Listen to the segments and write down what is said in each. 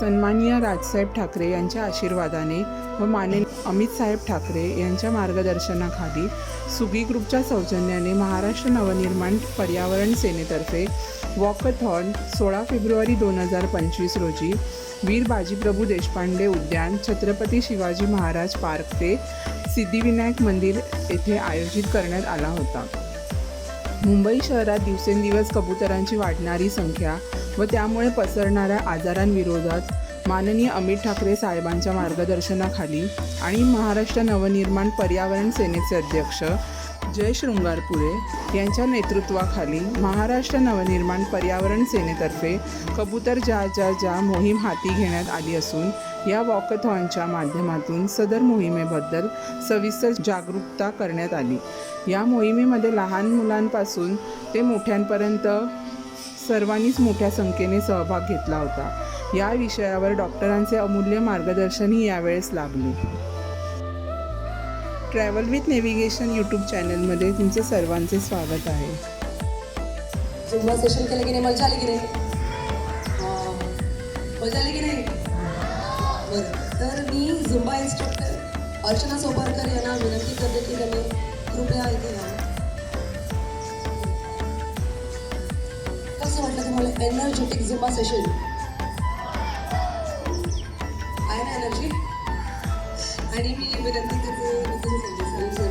सन्माननीय राजसाहेब ठाकरे यांच्या आशीर्वादाने व माननीय अमितसाहेब ठाकरे यांच्या मार्गदर्शनाखाली सुगी ग्रुपच्या सौजन्याने महाराष्ट्र नवनिर्माण पर्यावरण सेनेतर्फे वॉकथॉन सोळा फेब्रुवारी दोन हजार पंचवीस रोजी वीर बाजीप्रभू देशपांडे उद्यान छत्रपती शिवाजी महाराज पार्क ते सिद्धिविनायक मंदिर येथे आयोजित करण्यात आला होता. मुंबई शहरात दिवसेंदिवस कबुतरांची वाढणारी संख्या व त्यामुळे पसरणाऱ्या आजारांविरोधात माननीय अमित ठाकरे साहेबांच्या मार्गदर्शनाखाली आणि महाराष्ट्र नवनिर्माण पर्यावरण सेनेचे अध्यक्ष जय शृंगारपुरे यांच्या नेतृत्वाखाली महाराष्ट्र नवनिर्माण पर्यावरण सेनेतर्फे कबूतर जा जा जा मोहीम हाती घेण्यात आली असून या वॉकथॉनच्या माध्यमातून सदर मोहिमेबद्दल सविस्तर जागरूकता करण्यात आली. या मोहिमेमध्ये लहान मुलांपासून ते मोठ्यांपर्यंत सर्वांनीच मोठ्या संख्येने सहभाग घेतला होता. या विषयावर डॉक्टरांचे अमूल्य मार्गदर्शनही यावेळेस लाभले. ट्रॅव्हल विथ नेव्हिगेशन यूट्यूब चॅनलमध्ये तुमचे सर्वांचे स्वागत आहे. झुंबा सेशन केलं की नाही मजा आली की नाही? मजा आली की नाही? बरं. तर मी झुंबा इन्स्ट्रक्टर अर्चना सोपारकर यांना विनंती करते की त्यांनी कृपया इथे यावं तुम्हाला एनर्जेटिक झिम्मा सेशन आहे ना एनर्जी आणि मी विनंती करते नितीन संदेसाई सर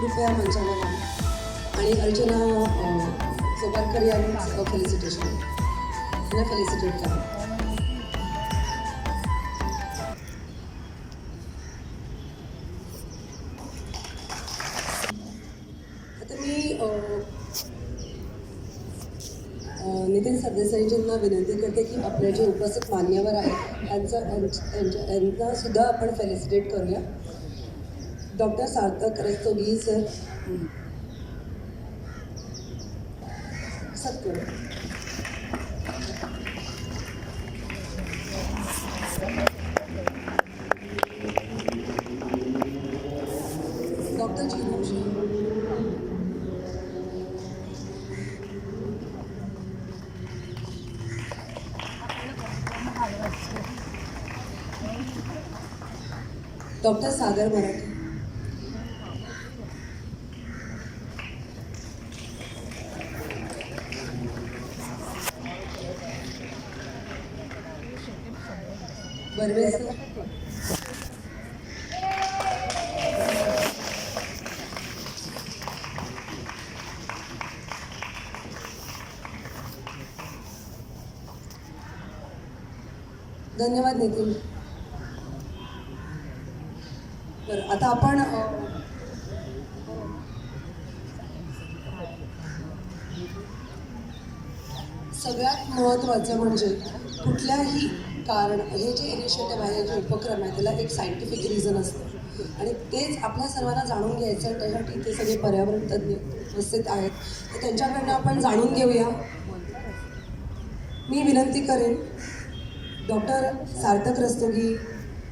कृपया मंचावर या. आणि अर्चना अं, सोपारकर यांचं फेलिसिटेशन त्यांना फेलिसिटेट करा. सरदेसाईजींना विनंती करते की आपले जे उपस्थित मान्यवर आहेत त्यांचा यांच्या- यांच्या- यांना सुद्धा आपण फेलिसिटेट करूया. डॉक्टर सार्थक रस्तोगी सर सत्य. Doctor ji doctor Sagar Marathe Barve sir धन्यवाद नितीन बरं आता आपण सगळ्यात महत्त्वाचं म्हणजे कुठल्याही कारण हे जे इनिशिएटिव्ह आहे जे उपक्रम आहे त्याला एक सायंटिफिक रिझन असतं. आणि तेच आपल्या सर्वांना जाणून घ्यायचं आहे त्यासाठी ते सगळे पर्यावरण तज्ज्ञ उपस्थित आहेत. तर त्यांच्याकडनं आपण जाणून घेऊया. मी विनंती करेन डॉक्टर सार्थक रस्तोगी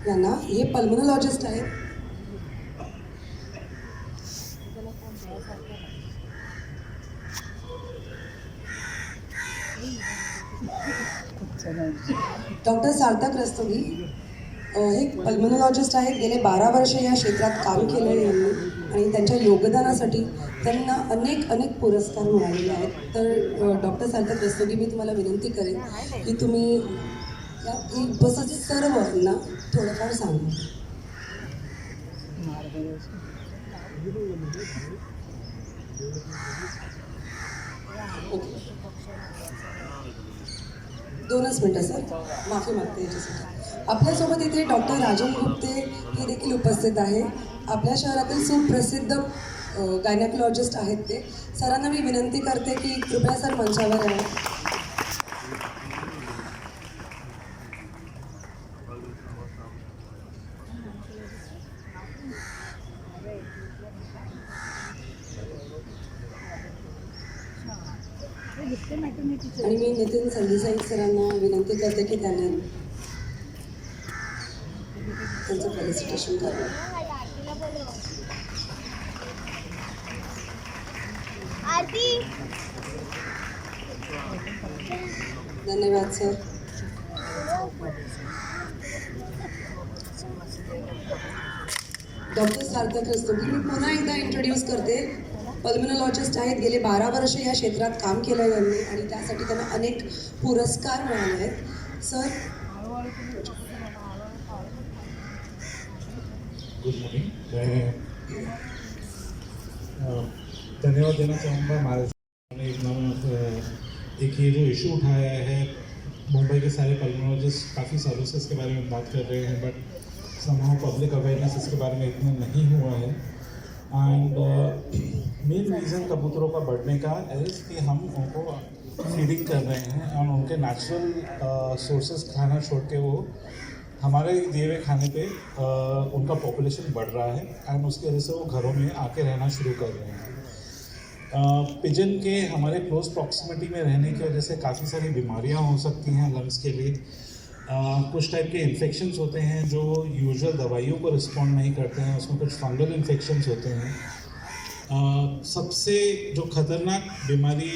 यांना हे पल्मोनॉलॉजिस्ट आहेत डॉक्टर सार्थक रस्तोगी हे पल्मोनॉलॉजिस्ट आहेत. गेले बारा वर्ष या क्षेत्रात काम केलं आहे यांनी आणि त्यांच्या योगदानासाठी त्यांना अनेक अनेक पुरस्कार मिळालेले आहेत. तर डॉक्टर सार्थक रस्तोगी मी तुम्हाला विनंती करेन की तुम्ही या उपस्थित सर्वांना थोडंफार सांगा. ओके. दोनच मिनटं सर. माफी मागते याच्यासाठी. आपल्यासोबत इथे डॉक्टर राजन गुप्ते हे देखील उपस्थित आहे. आपल्या शहरातील सुप्रसिद्ध गायनेकोलॉजिस्ट आहेत ते. सरांना मी विनंती करते की कृपया सर मंचावर यावं आणि मी नितीन संदेसाई सरांना विनंती करते की त्यांनी त्यांचं फेलिसिटेशन करावं धन्यवाद सर. डॉक्टर सार्थक असतो की मी पुन्हा एकदा इंट्रोड्यूस करते. पल्मोनॉलॉजिस्ट आहेत. गेले बारा वर्ष या क्षेत्रात काम केलं त्यांनी आणि त्यासाठी त्यांना अनेक पुरस्कार मिळाले आहेत. सर? गुड मॉर्निंग धन्यवाद देना चाहूँगा. हमारे सामने एक नाम एक ये जो इशू उठाया है मुंबई के सारे पल्मोलॉजिस्ट काफ़ी सालों से इसके बारे में बात कर रहे हैं बट समाह पब्लिक अवेयरनेस इसके बारे में इतना नहीं हुआ है। एंड मेन रीज़न कबूतरों का बढ़ने का इज़ कि हम उनको फीडिंग कर रहे हैं और उनके नेचुरल सोर्सेज खाना छोड़ के वो हमारे दिए हुए खाने पे उनका पॉपुलेशन बढ़ रहा है एंड उसकी वजह से वो घरों में आके रहना शुरू कर रहे हैं पिजन के हमारे क्लोज प्रॉक्सिमिटी में रहने की वजह से काफ़ी सारी बीमारियाँ हो सकती हैं लंग्स के लिए कुछ टाइप के इन्फेक्शंस होते हैं जो यूजुअल दवाइयों को रिस्पॉन्ड नहीं करते हैं, उसमें कुछ फंगल इन्फेक्शंस होते हैं। सबसे जो खतरनाक बीमारी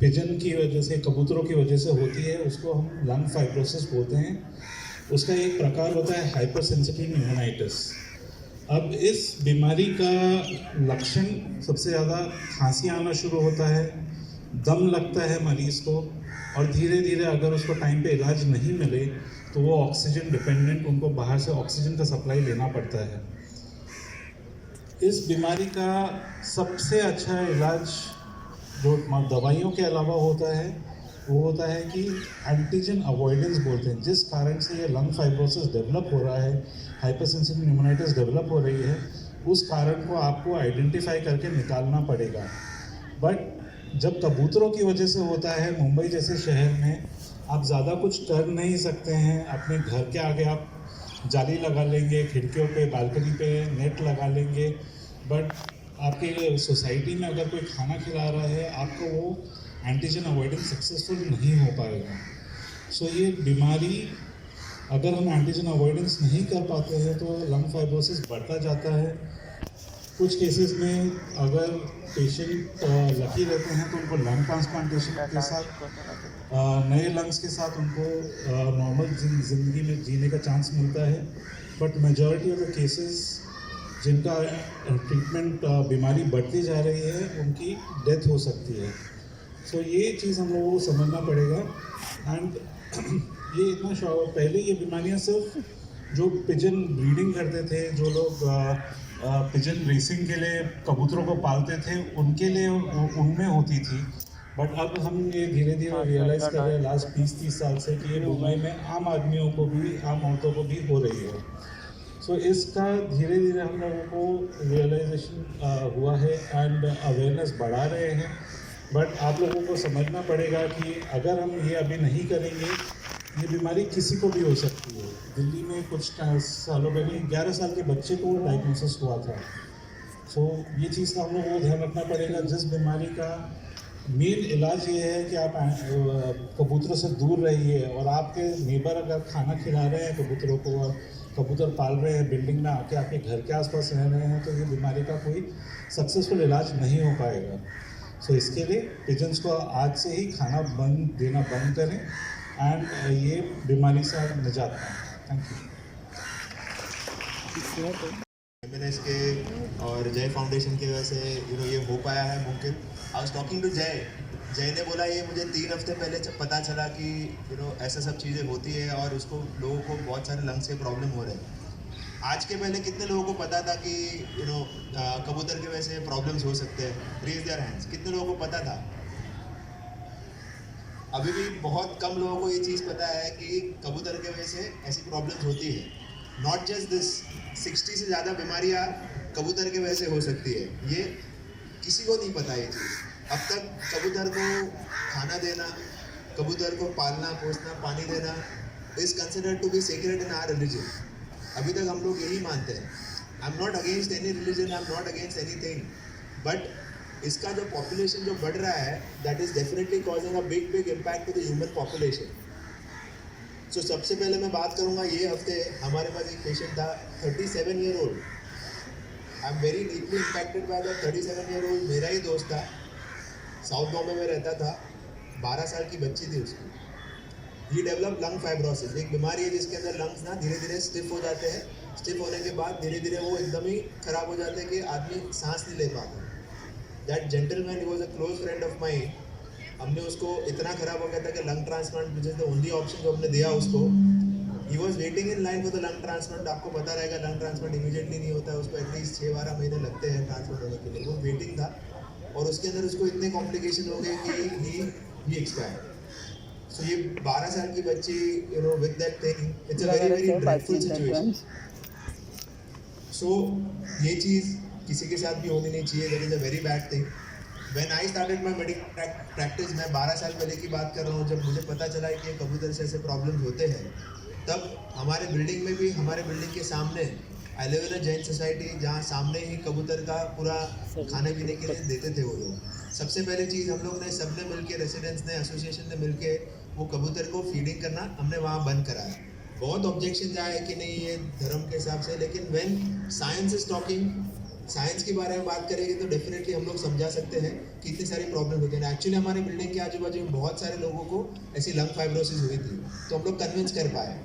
पिजन की वजह से, कबूतरों की वजह से होती है, उसको हम लंग फाइब्रोसिस बोलते हैं। उसका एक प्रकार होता है हाइपर सेंसिटिव न्यूमोनाइटिस अब इस बीमारी का लक्षण सबसे ज़्यादा खांसी आना शुरू होता है, दम लगता है मरीज़ को और धीरे धीरे अगर उसको टाइम पे इलाज नहीं मिले तो वो ऑक्सीजन डिपेंडेंट उनको बाहर से ऑक्सीजन का सप्लाई लेना पड़ता है। इस बीमारी का सबसे अच्छा इलाज जो दवाइयों के अलावा होता है, वो होता है कि एंटीजन अवॉइडेंस बोलते हैं, जिस कारण से ये लंग फाइब्रोसिस डेवलप हो रहा है हाइपरसेंसिटिव न्यूमोनाइटिस डेवलप हो रही है, उस कारण को आपको आइडेंटिफाई करके निकालना पड़ेगा। बट जब कबूतरों की वजह से होता है मुंबई जैसे शहर में आप ज़्यादा कुछ कर नहीं सकते हैं। अपने घर के आगे आप जाली लगा लेंगे खिड़कियों पे बालकनी पे नेट लगा लेंगे। बट आपके सोसाइटी में अगर कोई खाना खिला रहा है आपको वो एंटीजन अवॉइडेंस सक्सेसफुल नहीं हो पाएगा। सो so, ये बीमारी अगर हम एंटीजन अवॉइडेंस नहीं कर पाते हैं तो लंग फाइब्रोसिस बढ़ता जाता है। कुछ केसेस में अगर पेशेंट लकी रहते हैं तो उनको लंग ट्रांसप्लांटेशन के साथ नए लंग्स के साथ उनको नॉर्मल ज़िंदगी में जीने का चांस मिलता है। But majority of the cases जिनका ट्रीटमेंट बीमारी बढ़ती जा रही है उनकी डेथ हो सकती है। सो so, ये चीज़ हम लोगों को समझना पड़ेगा। एंड ये इतना शौ पहले ये बीमारियाँ सिर्फ़ जो पिजन ब्रीडिंग करते थे जो लोग पिजन रेसिंग के लिए कबूतरों को पालते थे उनके लिए उनमें होती थी। बट अब हम ये धीरे धीरे रियलाइज़ कर रहे हैं लास्ट बीस तीस साल से कि ये मुंबई में आम आदमियों को भी आम औरतों को भी हो रही है। सो so, इसका धीरे धीरे हम लोगों को रियलाइजेशन हुआ है एंड अवेयरनेस बढ़ा रहे हैं। बट आप लोगों को समझना पड़ेगा कि अगर हम ये अभी नहीं करेंगे ये बीमारी किसी को भी हो सकती है। दिल्ली में कुछ सालों पहले, ग्यारह साल के बच्चे को डायग्नोसिस हुआ था। सो ये चीज़ का हम लोग को ध्यान रखना पड़ेगा। जिस बीमारी का मेन इलाज ये है कि आप कबूतरों से दूर रहिए और आपके नेबर अगर खाना खिला रहे हैं, कबूतरों को और कबूतर पाल रहे हैं बिल्डिंग में आके आपके घर के आसपास रह रहे हैं तो ये बीमारी का कोई सक्सेसफुल इलाज नहीं हो पाएगा। सो इसके लिए पिजन्स को आज से ही खाना बंद, देना बंद करें। एंड ये बीमारी से निजात पाएँ। थैंक यू के और जय फाउंडेशन की वजह से यू नो ये हो पाया है मुमकिन। I was talking to Jay. Jay ने बोला, ये मुझे तीन हफ़्ते पहले पता चला कि यू नो ऐसा सब चीज़ें होती है और उसको लोगों को बहुत सारे लंग्स के प्रॉब्लम हो रहे हैं। आज के पहले कितने लोगों को पता था कि यू नो कबूतर की वजह से प्रॉब्लम्स हो सकते हैं? रेज देयर हैंड्स कितने लोगों को पता था? अभी भी बहुत कम लोगों को ये चीज़ पता है कि कबूतर की वजह से ऐसी प्रॉब्लम्स होती है। नॉट जस्ट दिस सिक्सटी से ज़्यादा बीमारियाँ कबूतर की वजह से हो सकती है। ये किसी को नहीं पता ये चीज़। अब तक कबूतर को खाना देना, कबूतर को पालना, पोसना, पानी देना is considered to be secret in our religion अभी तक हम लोग यही मानते हैं। I am not against any religion I am not against any thing but इसका जो पॉपुलेशन जो बढ़ रहा है that is definitely causing a big big impact to the human population so सबसे पहले मैं बात करूँगा ये हफ़्ते, हमारे पास एक पेशेंट था thirty seven year old I am very deeply impacted by that thirty seven year old मेरा ही दोस्त था साउथ बॉम्बे में रहता था, बारह साल की बच्ची थी उसकी. ही डेवलप लंग फाइब्रोसिस एक बीमारी है जिसके अंदर लंग्स ना धीरे धीरे स्टिफ हो जाते हैं. स्टिफ होने के बाद धीरे धीरे वो एकदम ही खराब हो जाते हैं कि आदमी सांस नहीं ले पाता। That gentleman was a close friend of my हमने उसको इतना खराब हो गया था कि lung transplant which is the only option जो हमने दिया उसको ही was waiting in line for the lung transplant आपको पता रहेगा लंग ट्रांसप्लांट इमीडिएटली नहीं होता है उसको एटलीस्ट छः बारह महीने लगते हैं ट्रांसप्लांट होने के लिए। वो वेटिंग था और उसके अंदर उसको इतने कॉम्प्लिकेशन हो गए कि ही ही एक्सपायर सो ये 12 साल की बच्ची you know with that thing it's a very very dreadful situation so ये चीज़ किसी के साथ भी होनी नहीं चाहिए। That is a very bad thing when I started my medical practice मैं 12 साल पहले की बात कर रहा हूँ। जब मुझे पता चला कि कबूतर से ऐसे प्रॉब्लम होते हैं, तब हमारे बिल्डिंग में भी, हमारे बिल्डिंग के सामने अ जैन सोसाइटी जहाँ सामने ही कबूतर का पूरा खाने पीने के लिए देते थे वो लोग। सबसे पहले चीज़ हम लोग ने सब सबने मिलके रेसिडेंट्स ने एसोसिएशन ने मिलके, वो कबूतर को फीडिंग करना, हमने वहाँ बंद कराया। बहुत ऑब्जेक्शन आए कि नहीं, ये धर्म के हिसाब से, लेकिन when science is talking science के बारे में बात करेंगे तो डेफिनेटली हम लोग समझा सकते हैं कि इतनी सारी प्रॉब्लम होती है। एक्चुअली हमारे बिल्डिंग के आजू बाजू में बहुत सारे लोगों को ऐसी लंग फाइब्रोसिस हुई थी। तो हम लोग कन्विंस कर पाए।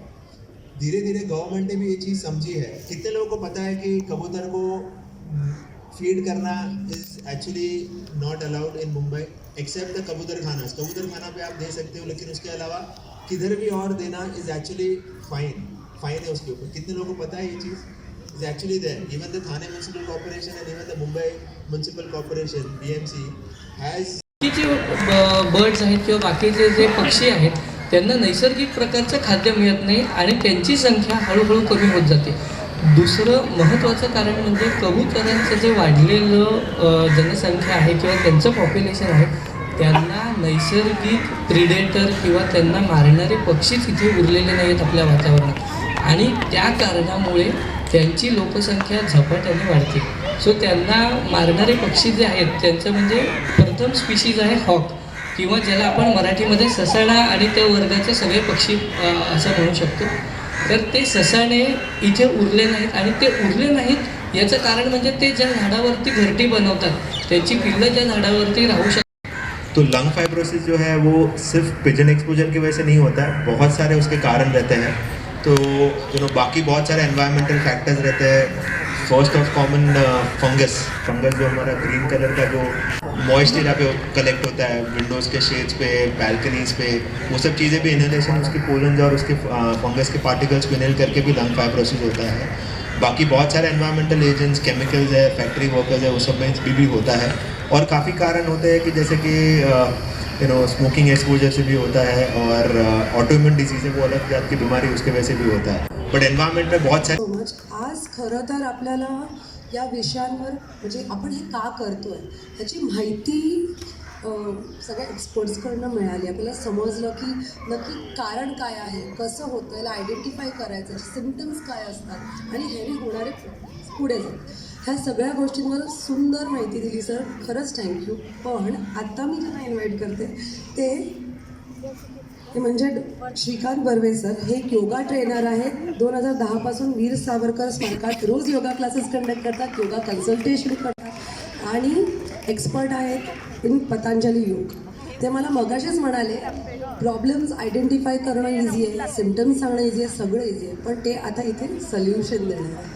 धीरे धीरे गवर्नमेंट ने भी ये चीज़ समझी है। कितने लोगों को पता है कि कबूतर को फ़ीड करना is actually not allowed in Mumbai except the कबूतर खाना। कबूतर खाना पे आप दे सकते हो, लेकिन उसके अलावा किधर भी और देना इज़ एक्चुअली फाइन फाइन है उसके ऊपर। कितने लोगों को पता है ये चीज़? Is actually there. Even the Thane municipal Corporation and even the Mumbai Municipal Corporation, BMC, has बाकीचे बर्ड्स आहेत किंवा बाकीचे जे पक्षी आहेत त्यांना नैसर्गिक प्रकारचं खाद्य मिळत नाही आणि त्यांची संख्या हळूहळू कमी होत जाते दुसरं महत्त्वाचं कारण म्हणजे कबुतरांचं जे वाढलेलं जनसंख्या आहे किंवा त्यांचं पॉप्युलेशन आहे त्यांना नैसर्गिक प्रिडेटर किंवा त्यांना मारणारे पक्षी तिथे उरलेले नाही आहेत आपल्या वातावरणात आणि त्या कारणामुळे त्यांची लोकसंख्या झपाट्याने वाढते. सो त्यांना मारणारे पक्षी जे आहेत त्यांचं म्हणजे प्रथम स्पीशीज आहे हॉक किंवा ज्याला आपण मराठीमध्ये ससाणा आणि त्या वर्गाचे सगळे पक्षी असं म्हणू शकतो. तर ते ससाणे इथे उरले नाहीत आणि ते उरले नाहीत याचं कारण म्हणजे ते ज्या झाडावरती घरटी बनवतात त्याची पिल्लं ज्या झाडावरती राहू शकतात तो लंग फाइब्रोसिस जो है वो सिर्फ पिजन एक्सपोजर की वजह से नहीं होता है बहुत सारे उसके कारण रहते हैं। तो यू नो बाकी बहुत सारे एनवायरमेंटल फैक्टर्स रहते हैं। First of common fungus fungus जो हमारा ग्रीन कलर का जो मॉइस्ट एरिया पे कलेक्ट होता है विंडोज़ के शेड्स पे बैल्कनीज पे, वो सब चीज़ें भी इनहेलेशन उसके पोलन और उसके फंगस के पार्टिकल्स को इनहेल करके भी लंग फाइब्रोसिस होता है। बाकी बहुत सारे एनवायरमेंटल एजेंट्स केमिकल्स है फैक्ट्री वर्कर्स है उस सब में भी, भी होता है। और काफ़ी कारण होते हैं कि जैसे कि यू नो स्मोकिंग एक्सपोजर से भी होता है और ऑटोइम्यून डिजीज है वो अलग जात की बीमारी उसके वजह से भी होता है। बट एनवायरमेंट में बहुत सारे आज खरं तर आपल्याला या विषयांवर म्हणजे आपण हे का करतोय? ह्याची माहिती सगळ्या एक्सपर्ट्सकडनं मिळाली. आपल्याला समजलं की नक्की कारण काय आहे कसं होतं याला आयडेंटिफाय करायचं सिमटम्स काय असतात आणि ह्याने होणारे पुढे जात ह्या सगळ्या गोष्टींवर सुंदर माहिती दिली सर खरंच थँक्यू पण आत्ता मी ज्यांना इन्व्हाइट करते ते ते म्हणजे श्रीकांत बर्वे सर हे एक योगा ट्रेनर आहेत. दोन हजार दहापासून वीर सावरकर स्मारकात रोज योगा क्लासेस कंडक्ट करतात योगा कन्सल्टेशन करतात. आणि एक्सपर्ट आहेत. इन पतंजली योग. ते मला मगाशीच म्हणाले प्रॉब्लेम्स आयडेंटिफाय करणं इझी आहे सिमटम्स सांगणं इझी आहे सगळं इझी आहे पण ते आता इथे सोल्युशन देणार आहे.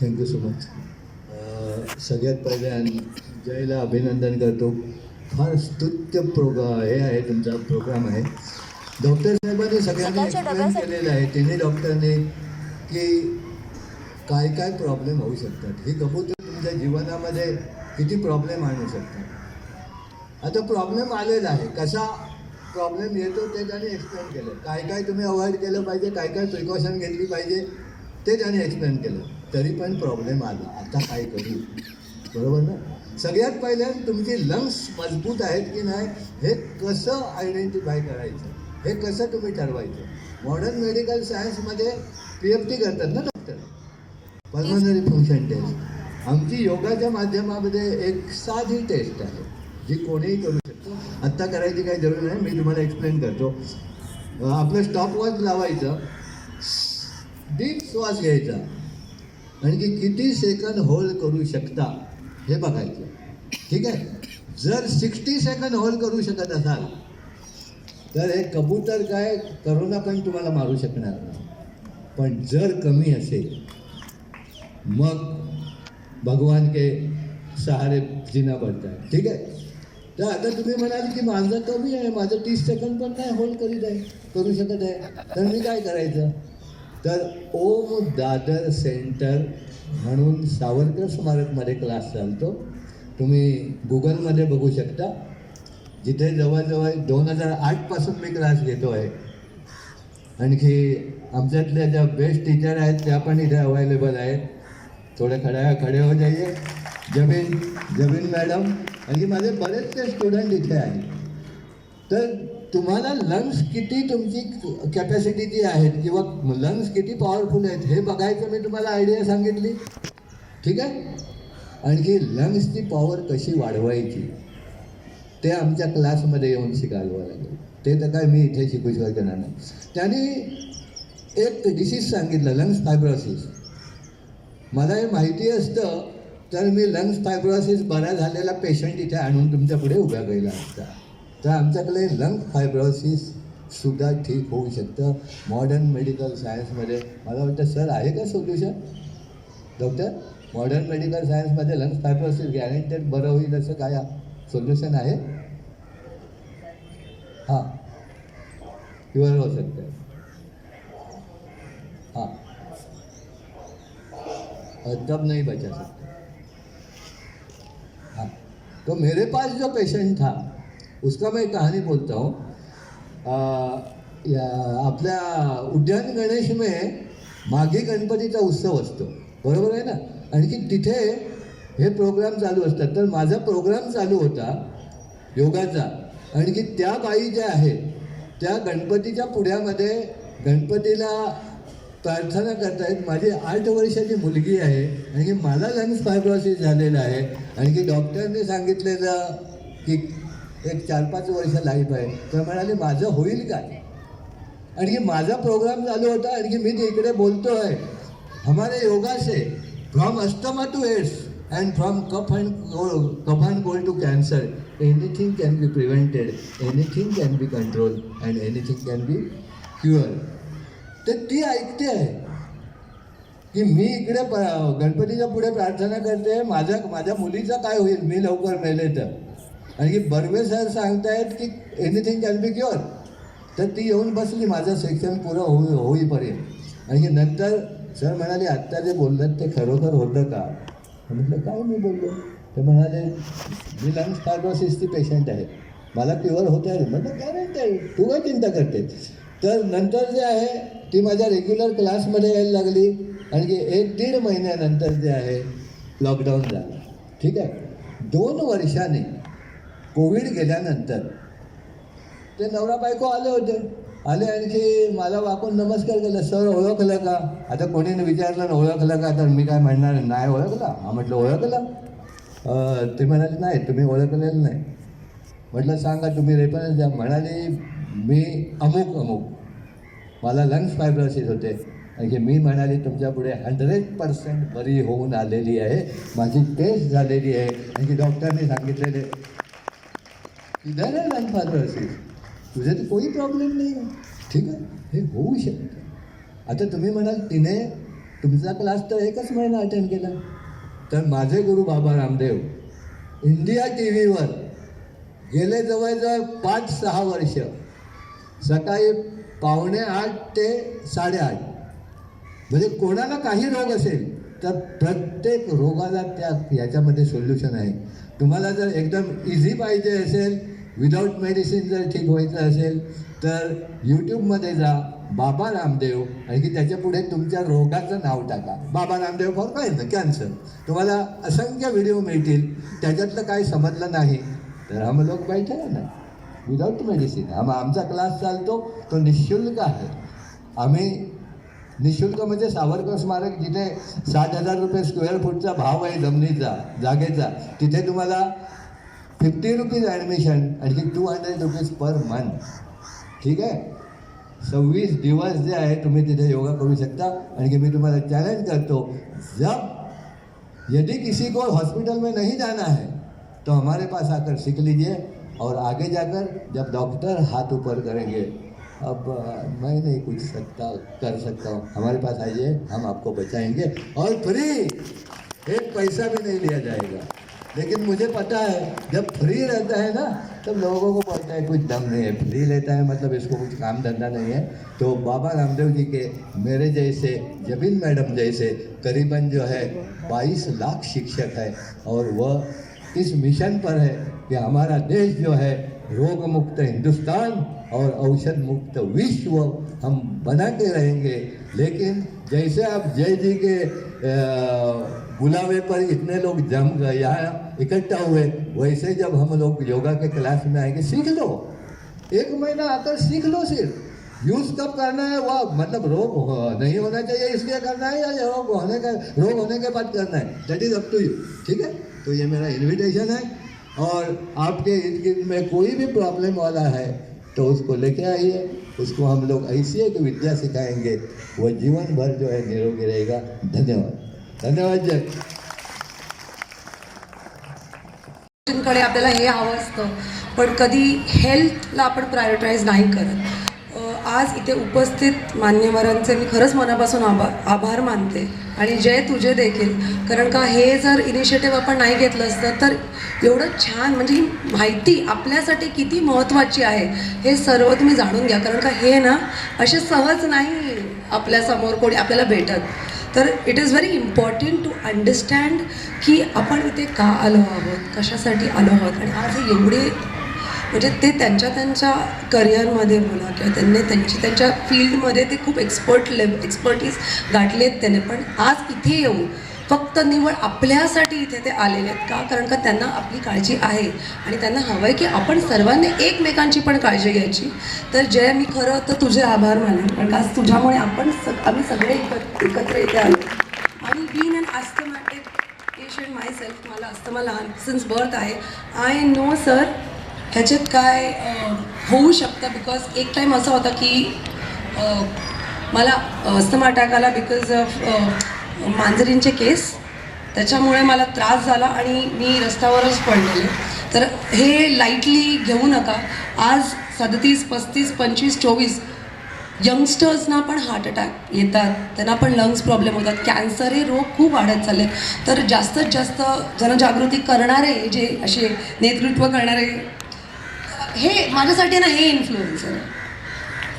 थँक्यू सो मच सगळ्यात पहिले आणि जयला अभिनंदन करतो. फार स्तुत्य प्रोग्रा हे आहे तुमचा प्रोग्राम आहे. डॉक्टर साहेबांनी सगळ्यांनी एक्सप्लेन केलेलं आहे. तिन्ही डॉक्टरने की काय काय प्रॉब्लेम होऊ शकतात. ही कबूतर तुमच्या जीवनामध्ये किती प्रॉब्लेम आणू शकतात आता प्रॉब्लेम आलेला आहे. कसा प्रॉब्लेम येतो ते त्यांनी एक्सप्लेन केलं. काय काय तुम्ही अवॉइड केलं पाहिजे काय काय प्रिकॉशन घेतली पाहिजे ते त्यांनी एक्सप्लेन केलं. तरी पण प्रॉब्लेम आला. आता काय करू? बरोबर ना? सगळ्यात पहिले तुमची लंग्स मजबूत आहेत की नाही हे कसं आयडेंटिफाय करायचं? हे कसं तुम्ही ठरवायचं? मॉडर्न मेडिकल सायन्समध्ये पी एफ टी करतात ना डॉक्टर पल्मनरी फंक्शन टेस्ट आमची योगाच्या माध्यमामध्ये एक साधी टेस्ट आहे जी कोणीही करू शकतो. आत्ता करायची काही जरूर नाही मी तुम्हाला एक्सप्लेन करतो. आपलं स्टॉपवॉच लावायचं डीप श्वास घ्यायचा आणि किती सेकंद होल्ड करू शकता हे बघायचं. ठीक आहे? जर सिक्स्टी सेकंद होल्ड करू शकत असाल तर हे कबूतर काय करोना पण तुम्हाला मारू शकणार नाही. पण जर कमी असेल मग भगवान के सहारे जीना पडता है। ठीक आहे तर आता तुम्ही म्हणाल की माझं कमी आहे माझं तीस सेकंड पण नाही होल्ड करीत आहे? करू शकत आहे? तर मी काय करायचं? तर ओम दादर सेंटर म्हणून सावरकर स्मारकमध्ये क्लास चालतो. तुम्ही गुगलमध्ये बघू शकता. जिथे जवळजवळ दोन हजार आठपासून मी क्लास घेतो आहे. आणखी आमच्यातल्या ज्या बेस्ट टीचर आहेत त्या पण इथे अवेलेबल आहेत. थोडे खड्या खडे हो जाइए जमीन जमीन मॅडम. आणखी माझे बरेचसे स्टुडंट इथे आहेत. तर तुम्हाला लंग्स किती तुमची कॅपॅसिटीची आहेत किंवा लंग्स किती पॉवरफुल आहेत हे बघायचं मी तुम्हाला आयडिया सांगितली. ठीक आहे? आणखी लंग्सची पॉवर कशी वाढवायची? ते आमच्या क्लासमध्ये येऊन शिकायला लागेल. ते तर काय मी इथे शिकू शकणार नाही. त्यांनी एक डिसीज सांगितलं लंग्स फायब्रोसिस मला हे माहिती असतं तर मी लंग्स फायब्रॉसिस बरा झालेला पेशंट इथे आणून तुमच्यापुढे उभ्या गेला असता तर आमच्याकडे लंग फायब्रॉसिस सुद्धा ठीक होऊ शकतं. मॉडर्न मेडिकल सायन्समध्ये मला वाटतं सर आहे का सोल्युशन डॉक्टर मॉडर्न मेडिकल सायन्समध्ये लंग्स फायब्रोसिस गॅरेंटेड बरं होईल असं काय सोल्युशन आहे? हां. क्युअर हो सकता हां. हाँ नहीं बचा सकता. हाँ तो मेरे पास जो पेशेंट था उसका मैं कहानी बोलता हूँ। या आपल्या उद्यान गणेश में माघी गणपतीचा उत्सव असतो. बरोबर आहे ना? आणखी तिथे हे प्रोग्राम चालू असतात. तर माझा प्रोग्राम चालू होता योगाचा. आणखी त्या बाई ज्या आहेत त्या गणपतीच्या पुढ्यामध्ये गणपतीला प्रार्थना करतायत. माझी आठ वर्षाची मुलगी आहे आणि मला लंग्स फायब्रोसिस झालेलं आहे. आणखी डॉक्टरने सांगितलेलं की एक चार पाच वर्ष लाईफ आहे. तर म्हणाले माझं होईल काय आणखी माझा प्रोग्राम चालू होता आणखी मी ते इकडे बोलतो आहे हमारे योगा से from asthma to AIDS and from cough and cough and cold to cancer anything can be prevented anything can be control and anything can be cure तर ती ऐकते आहे. की मी इकडे प गणपतीच्या पुढे प्रार्थना करते माझ्या माझ्या मुलीचं काय होईल? मी लवकर मेले तर. आणि की बर्वे सर सांगतायत की एनिथिंग कॅन बी क्युअर तर ती येऊन बसली माझं सेक्शन पुरं होई होईपर्यंत. आणि नंतर सर म्हणाले आत्ता जे बोललात ते खरोखर होतं का? म्हटलं काय मी बोललो? ते म्हणाले मी लंग्स फायब्रोसिसची पेशंट आहे. मला क्युअर होत आहे म्हटलं काय नाही तू काय चिंता करते तर नंतर जे आहे ती माझ्या रेग्युलर क्लासमध्ये यायला लागली. आणि एक दीड महिन्यानंतर जे आहे लॉकडाऊन झालं. ठीक आहे? दोन वर्षाने कोविड गेल्यानंतर ते नवरा बायको आले होते. आले आणखी मला वाकून नमस्कार केला सर ओळखलं का? आता कोणीने विचारलं ना ओळखलं का? तर मी काय म्हणणार नाही ओळखला. हा म्हटलं ओळखलं. ते म्हणाले नाही तुम्ही ओळखलेलं नाही. म्हटलं सांगा तुम्ही रेफरन्स द्या. म्हणाले मी अमुक अमुक मला लंग्स फायब्रोसिस होते. आणि मी म्हणाली तुमच्यापुढे हंड्रेड पर्सेंट बरी होऊन आलेली आहे. माझी टेस्ट झालेली आहे. आणि की डॉक्टरने सांगितलेले इधर आहे लंग फायब्रोसिस तुझे तर कोई प्रॉब्लेम नाही आहे. ठीक आहे हे होऊ शकतं. आता तुम्ही म्हणाल तिने तुमचा क्लास तर एकच महिना अटेंड केला. तर माझे गुरु बाबा रामदेव इंडिया टी व्हीवर गेले जवळजवळ पाच सहा वर्ष सकाळी पावणे आठ ते साडेआठ म्हणजे कोणाला काही रोग असेल तर प्रत्येक रोगाला त्या याच्यामध्ये सोल्युशन आहे. तुम्हाला जर एकदम इझी पाहिजे असेल विदाऊट मेडिसिन जर ठीक व्हायचं असेल तर यूट्यूबमध्ये जा बाबा रामदेव आणि की त्याच्या पुढे तुमच्या रोगाचं नाव टाका. बाबा रामदेव फॉर काय ना कॅन्सर तुम्हाला असंख्य व्हिडिओ मिळतील. त्याच्यातलं काही समजलं नाही तर हम लोक बैठे ना विदाउट मेडिसिन आम आमचा क्लास चालतो तो निशुल्क आहे. आम्ही निशुल्क म्हणजे सावरकर स्मारक जिथे सात हजार रुपये स्क्वेअर फूटचा भाव आहे जमिनीचा जागेचा तिथे तुम्हाला फिफ्टी रुपीज ॲडमिशन आणखी two hundred rupees per month ठीक आहे? सव्वीस दिवस जे आहे तुम्ही तिथे योगा करू शकता. आणखी मी तुम्हाला चॅलेंज करतो जब यदि किसी को हॉस्पिटल में नहीं जाना है तो हमारे पास आकर सीख लीजिए. और आगे जाकर जब डॉक्टर हाथ ऊपर करेंगे, अब मैं नहीं कुछ सकता, कर सकता हूँ। हमारे पास आइए, हम आपको बचाएँगे। और फ्री एक पैसा भी नहीं लिया जाएगा। लेकिन मुझे पता है, जब फ्री रहता है ना, तब लोगों को पता है, कुछ दम नहीं है फ्री लेता है। मतलब इसको कुछ काम धंधा नहीं है। तो बाबा रामदेव जी के मेरे जैसे, जबीन मैडम जैसे, करीबन जो है 22 लाख शिक्षक है। और वह इस मिशन पर है। कि हमारा देश जो है रोग मुक्त हिंदुस्तान और औषध मुक्त विश्व हम बना के रहेंगे। लेकिन जैसे आप जय जी के बुलावे पर इतने लोग जम गए यहाँ इकट्ठा हुए, वैसे जब हम लोग योगा के क्लास में आएँगे, सीख लो। एक महीना आकर सीख लो सिर्फ़। यूज़ कब करना है, वह मतलब रोग नहीं होना चाहिए, इसलिए करना है, या रोग होने का, रोग होने के बाद करना है? That is up to you ठीक है? तो ये मेरा इनविटेशन है। और आपके इर्द गिर्द में कोई भी प्रॉब्लम वाला है तो उसको लेके आइए। उसको हम लोग ऐसी एक विद्या सिखाएंगे। वो जीवन भर जो है निरोगी रहेगा। धन्यवाद। धन्यवाद जयकडे आपल्याला हे हवं असतं पण कधी हेल्थला आपण प्रायोरिटाईज नाही करत. आज इथे उपस्थित मान्यवरांचे मी खरंच मनापासून आभार आभार मानते. आणि जय तुझे देखील. कारण का हे जर इनिशिएटिव्ह आपण नाही घेतलं असतं तर एवढं छान म्हणजे ही माहिती आपल्यासाठी किती महत्त्वाची आहे हे सर्व तुम्ही जाणून घ्या. कारण का हे ना असे सहज नाही आपल्यासमोर कोणी आपल्याला भेटत. तर it is very important to understand की आपण इथे का आलो आहोत कशासाठी आलो आहोत. आणि आज एवढे म्हणजे ते त्यांच्या त्यांच्या करिअरमध्ये बोला किंवा त्यांनी त्यांची त्यांच्या फील्डमध्ये ते खूप एक्सपर्ट लेव एक्सपर्टीज गाठले आहेत त्याने. पण आज इथे येऊन फक्त निवड आपल्यासाठी इथे ते आलेले आहेत का? कारण का त्यांना आपली काळजी आहे. आणि त्यांना हवं आहे की आपण सर्वांनी एकमेकांची पण काळजी घ्यायची. तर जय मी खरं तर तुझे आभार मानेन कारण का आज तुझ्यामुळे आपण सग आम्ही सगळे एकत्र एकत्र इथे आलो. आणि been an asthmatic patient myself मला अस्थमा लहान सिन्स बर्थ आहे. आय नो सर ह्याच्यात काय होऊ शकतं? बिकॉज एक टाईम असा होता की मला अस्थमा अटॅक आला बिकॉज ऑफ मांजरींचे केस त्याच्यामुळे मला त्रास झाला आणि मी रस्त्यावरच पडलेले. तर हे लाईटली घेऊ नका. आज सदतीस पस्तीस पंचवीस चोवीस यंगस्टर्सना पण हार्ट अटॅक येतात. त्यांना पण लंग्स प्रॉब्लेम होतात. कॅन्सर हे रोग खूप वाढत चालले तर जास्तीत जास्त जनजागृती करणारे जे असे नेतृत्व करणारे हे माझ्यासाठी ना हे इन्फ्लुएन्सर आहे.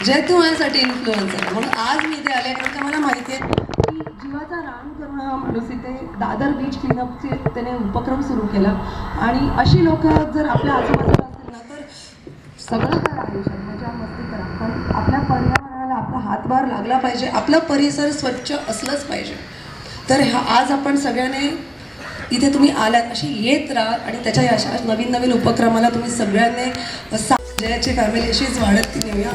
जय तू माझ्यासाठी इन्फ्लुएन्सर आहे. म्हणून आज मी इथे आले कारण का मला माहिती आहे की जीवाचा राम करून हा माणूस इथे दादर बीच क्लिनअपचे त्याने उपक्रम सुरू केला. आणि अशी लोक जर आपल्या आजूबाजूला असतील ना तर सगळं काय आहे. मजा मस्ती करा. पण आपल्या पर्यावरणाला आपला हातभार लागला पाहिजे. आपला परिसर स्वच्छ असलंच पाहिजे. तर ह्या आज आपण सगळ्याने इथे तुम्ही आलात अशी येत राहा आणि त्याच्या अशा नवीन नवीन उपक्रमाला तुम्ही सगळ्यांनी सा जयाची फॅमिली अशीच वाढत ती नेऊया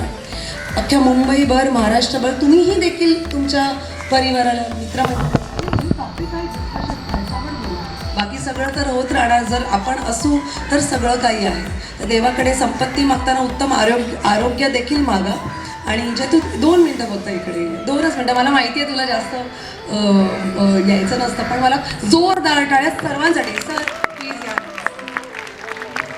अख्ख्या मुंबईभर महाराष्ट्रभर तुम्हीही देखील तुमच्या परिवाराला मित्रांना बाकी सगळं तर होत राहणार जर आपण असू तर सगळं काही आहे. तर देवाकडे संपत्ती मागताना उत्तम आरोग्य आरोग्य देखील मागा. आणि जे तू दोन मिनटं फक्त इकडे. दोनच मिनटं. मला माहिती आहे तुला जास्त यायचं नसतं पण मला जोरदार टाळ्या सर्वांसाठी. सर प्लीज या.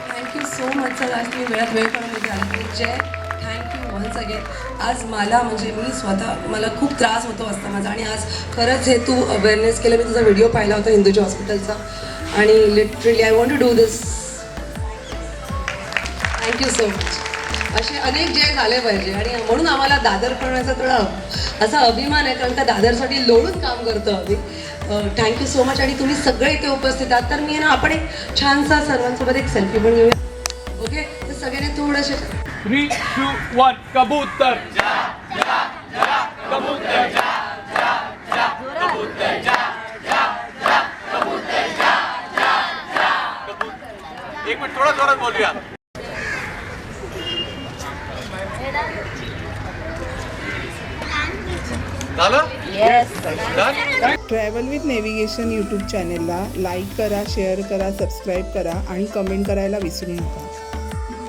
Thank you so much sir आज तुम्ही वेळात वेळ काढून इथे आले जय. थँक्यू वन्स अगेन आज मला म्हणजे मी स्वतः मला खूप त्रास होतो असता माझा. आणि आज खरंच हे तू अवेअरनेस केलं. मी तुझा व्हिडिओ पाहिला होता हिंदूच्या हॉस्पिटलचा आणि literally I want to do this thank you so much असे अनेक जय झाले पाहिजे. आणि म्हणून आम्हाला दादर करण्याचा थोडा असा अभिमान आहे कारण का दादरसाठी लोळून काम करतो आम्ही. थँक्यू सो मच आणि तुम्ही सगळे इथे उपस्थित आहात. तर मी ना आपण एक छानसा सर्वांसोबत एक सेल्फी पण घेऊया. ओके तर सगळ्यांनी थोडंसे थ्री टू वन कबूतर. एक मिनिट थोडं जोरात बोलूया. झालं? ट्रॅव्हल विथ नेव्हिगेशन यूट्यूब चॅनेलला लाईक करा शेअर करा सबस्क्राईब करा आणि कमेंट करायला विसरू नका.